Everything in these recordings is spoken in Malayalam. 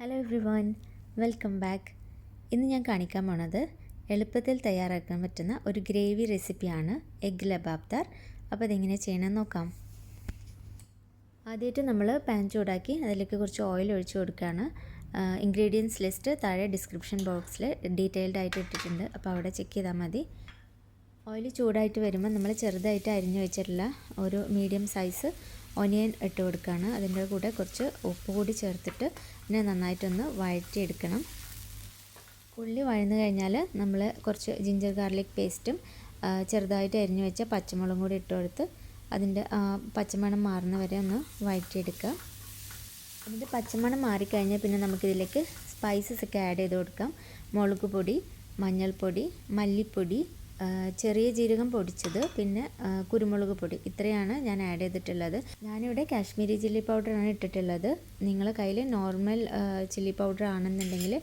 Hello everyone welcome back ഇന്ന് ഞാൻ കാണിക്കാൻ പോണത് എളുപ്പത്തിൽ തയ്യാറാക്കാൻ പറ്റുന്ന ഒരു ഗ്രേവി റെസിപ്പിയാണ് എഗ് ലബാബ്ദാർ. അപ്പോൾ അതെങ്ങനെ ചെയ്യണമെന്ന് നോക്കാം. ആദ്യമായിട്ട് നമ്മൾ പാൻ ചൂടാക്കി അതിലേക്ക് കുറച്ച് ഓയിൽ ഒഴിച്ചു കൊടുക്കുകയാണ്. ഇൻഗ്രീഡിയൻസ് ലിസ്റ്റ് താഴെ ഡിസ്ക്രിപ്ഷൻ ബോക്സിൽ ഡീറ്റെയിൽഡ് ആയിട്ട് ഇട്ടിട്ടുണ്ട്. അപ്പോൾ അവിടെ ചെക്ക് ചെയ്താൽ മതി. ഓയിൽ ചൂടായിട്ട് വരുമ്പോൾ നമ്മൾ ചെറുതായിട്ട് അരിഞ്ഞു വെച്ചിട്ടുള്ള ഒരു മീഡിയം സൈസ് ഒനിയൻ ഇട്ട് കൊടുക്കുകയാണ് അതിന്റെ കൂടെ കുറച്ച് ഉപ്പ് കൂടി ചേർത്തിട്ട് പിന്നെ നന്നായിട്ടൊന്ന് വഴറ്റിയെടുക്കണം. ഉള്ളി വഴന്നു കഴിഞ്ഞാൽ നമ്മൾ കുറച്ച് ജിഞ്ചർ ഗാർലിക് പേസ്റ്റും ചെറുതായിട്ട് അരിഞ്ഞു വെച്ച പച്ചമുളകും കൂടി ഇട്ട് കൊടുത്ത് അതിന്റെ പച്ചമണം മാറുന്ന വരെ ഒന്ന് വഴറ്റിയെടുക്കുക അതിന്റെ പച്ചമണം മാറിക്കഴിഞ്ഞാൽ പിന്നെ നമുക്കിതിലേക്ക് സ്പൈസസ് ഒക്കെ ആഡ് ചെയ്ത് കൊടുക്കാം. മുളക് പൊടി മഞ്ഞൾപ്പൊടി മല്ലിപ്പൊടി ചെറിയ ജീരകം പൊടിച്ചത് പിന്നെ കുരുമുളക് പൊടി. ഇത്രയാണ് ഞാൻ ആഡ് ചെയ്തിട്ടുള്ളത്. ഞാനിവിടെ കാശ്മീരി ചില്ലി പൗഡറാണ് ഇട്ടിട്ടുള്ളത്. നിങ്ങളുടെ കയ്യിൽ നോർമൽ ചില്ലി പൗഡർ ആണെന്നുണ്ടെങ്കിൽ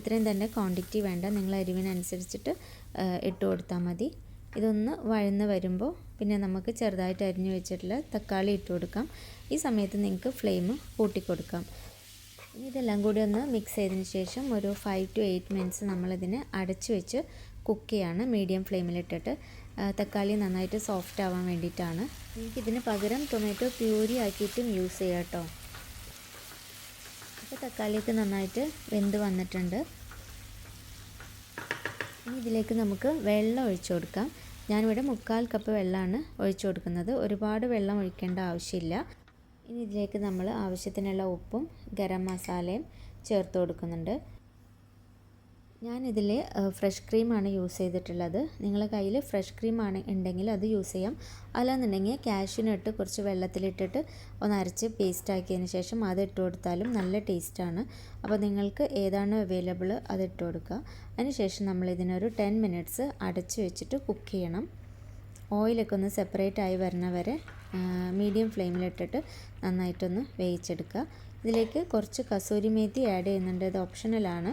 ഇത്രയും തന്നെ ക്വാണ്ടിറ്റി വേണ്ട. നിങ്ങൾ അരിവിനനുസരിച്ചിട്ട് ഇട്ട് കൊടുത്താൽ മതി. ഇതൊന്ന് വഴന്ന് വരുമ്പോൾ പിന്നെ നമുക്ക് ചെറുതായിട്ട് അരിഞ്ഞു വെച്ചിട്ടുള്ള തക്കാളി ഇട്ട് കൊടുക്കാം. ഈ സമയത്ത് നിങ്ങൾക്ക് ഫ്ലെയിം കൂട്ടിക്കൊടുക്കാം ഇതെല്ലാം കൂടി ഒന്ന് മിക്സ് ചെയ്തതിന് ശേഷം ഒരു ഫൈവ് ടു എയ്റ്റ് മിനിറ്റ്സ് നമ്മളിതിനെ അടച്ചു വെച്ച് കുക്ക് ചെയ്യാണ് മീഡിയം ഫ്ലെയിമിലിട്ടിട്ട്. തക്കാളി നന്നായിട്ട് സോഫ്റ്റ് ആവാൻ വേണ്ടിയിട്ടാണ്. ഇതിന് പകരം ടൊമാറ്റോ പ്യൂരി ആക്കിയിട്ടും യൂസ് ചെയ്യാം കേട്ടോ. അപ്പോൾ തക്കാളിയൊക്കെ നന്നായിട്ട് വെന്ത് വന്നിട്ടുണ്ട്. ഇനി ഇതിലേക്ക് നമുക്ക് വെള്ളം ഒഴിച്ചു കൊടുക്കാം. ഞാനിവിടെ മുക്കാൽ കപ്പ് വെള്ളമാണ് ഒഴിച്ചു കൊടുക്കുന്നത്. ഒരുപാട് വെള്ളം ഒഴിക്കേണ്ട ആവശ്യമില്ല. ഇനി ഇതിലേക്ക് നമ്മൾ ആവശ്യത്തിനുള്ള ഉപ്പും ഗരം മസാലയും ചേർത്ത് കൊടുക്കുന്നുണ്ട്. ഞാനിതിൽ ഫ്രഷ് ക്രീമാണ് യൂസ് ചെയ്തിട്ടുള്ളത്. നിങ്ങളുടെ കയ്യിൽ ഫ്രഷ് ക്രീമാണ് ഉണ്ടെങ്കിൽ അത് യൂസ് ചെയ്യാം. അല്ലാന്നുണ്ടെങ്കിൽ കാഷ്യൂനട്ട് കുറച്ച് വെള്ളത്തിലിട്ടിട്ട് ഒന്ന് അരച്ച് പേസ്റ്റ് ആക്കിയതിന് ശേഷം അത് ഇട്ട് കൊടുത്താലും നല്ല ടേസ്റ്റാണ്. അപ്പോൾ നിങ്ങൾക്ക് ഏതാണ് അവൈലബിൾ അത് ഇട്ട് കൊടുക്കുക. അതിനുശേഷം നമ്മൾ ഇതിനൊരു ടെൻ മിനിറ്റ്സ് അടച്ച് വെച്ചിട്ട് കുക്ക് ചെയ്യണം. ഓയിലൊക്കെ ഒന്ന് സെപ്പറേറ്റ് ആയി വരുന്ന വരെ മീഡിയം ഫ്ലെയിമിലിട്ടിട്ട് നന്നായിട്ടൊന്ന് വേവിച്ചെടുക്കുക. ഇതിലേക്ക് കുറച്ച് കസൂരി മേത്തി ആഡ് ചെയ്യുന്നുണ്ട്. ഇത് ഓപ്ഷണലാണ്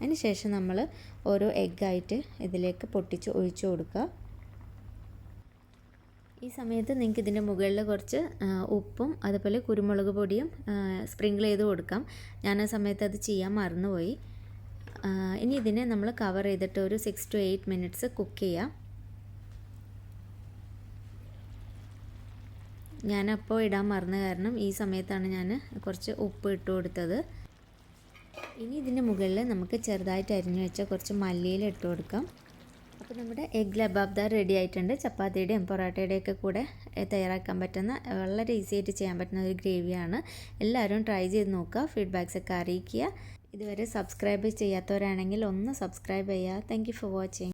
അതിന് ശേഷം നമ്മൾ ഓരോ എഗ്ഗായിട്ട് ഇതിലേക്ക് പൊട്ടിച്ച് ഒഴിച്ചു കൊടുക്കുക. ഈ സമയത്ത് നിങ്ങൾക്ക് ഇതിന്റെ മുകളിൽ കുറച്ച് ഉപ്പും അതുപോലെ കുരുമുളക് പൊടിയും സ്പ്രിങ്കിൾ ചെയ്ത് കൊടുക്കാം. ഞാൻ ആ സമയത്ത് അത് ചെയ്യാൻ മറന്നുപോയി. ഇനി ഇതിനെ നമ്മൾ കവർ ചെയ്തിട്ട് ഒരു six to eight minutes cook ചെയ്യാം. ഞാനപ്പോൾ ഇടാൻ മറന്ന കാരണം ഈ സമയത്താണ് ഞാൻ കുറച്ച് ഉപ്പ് ഇട്ട് കൊടുത്തത്. ഇനി ഇതിന്റെ മുകളിൽ നമുക്ക് ചെറുതായിട്ട് അരിഞ്ഞു വെച്ച കുറച്ച് മല്ലിയില ഇട്ട് കൊടുക്കാം. അപ്പോൾ നമ്മുടെ എഗ് ലബാബ്ദാർ റെഡി ആയിട്ടുണ്ട്. ചപ്പാത്തിയുടെയും പൊറോട്ടയുടെയും ഒക്കെ കൂടെ തയ്യാറാക്കാൻ പറ്റുന്ന വളരെ ഈസി ആയിട്ട് ചെയ്യാൻ പറ്റുന്ന ഒരു ഗ്രേവിയാണ്. എല്ലാവരും ട്രൈ ചെയ്ത് നോക്കുക ഫീഡ്ബാക്സ് ഒക്കെ അറിയിക്കുക. ഇതുവരെ സബ്സ്ക്രൈബ് ചെയ്യാത്തവരാണെങ്കിൽ ഒന്ന് സബ്സ്ക്രൈബ് ചെയ്യുക. Thank for watching.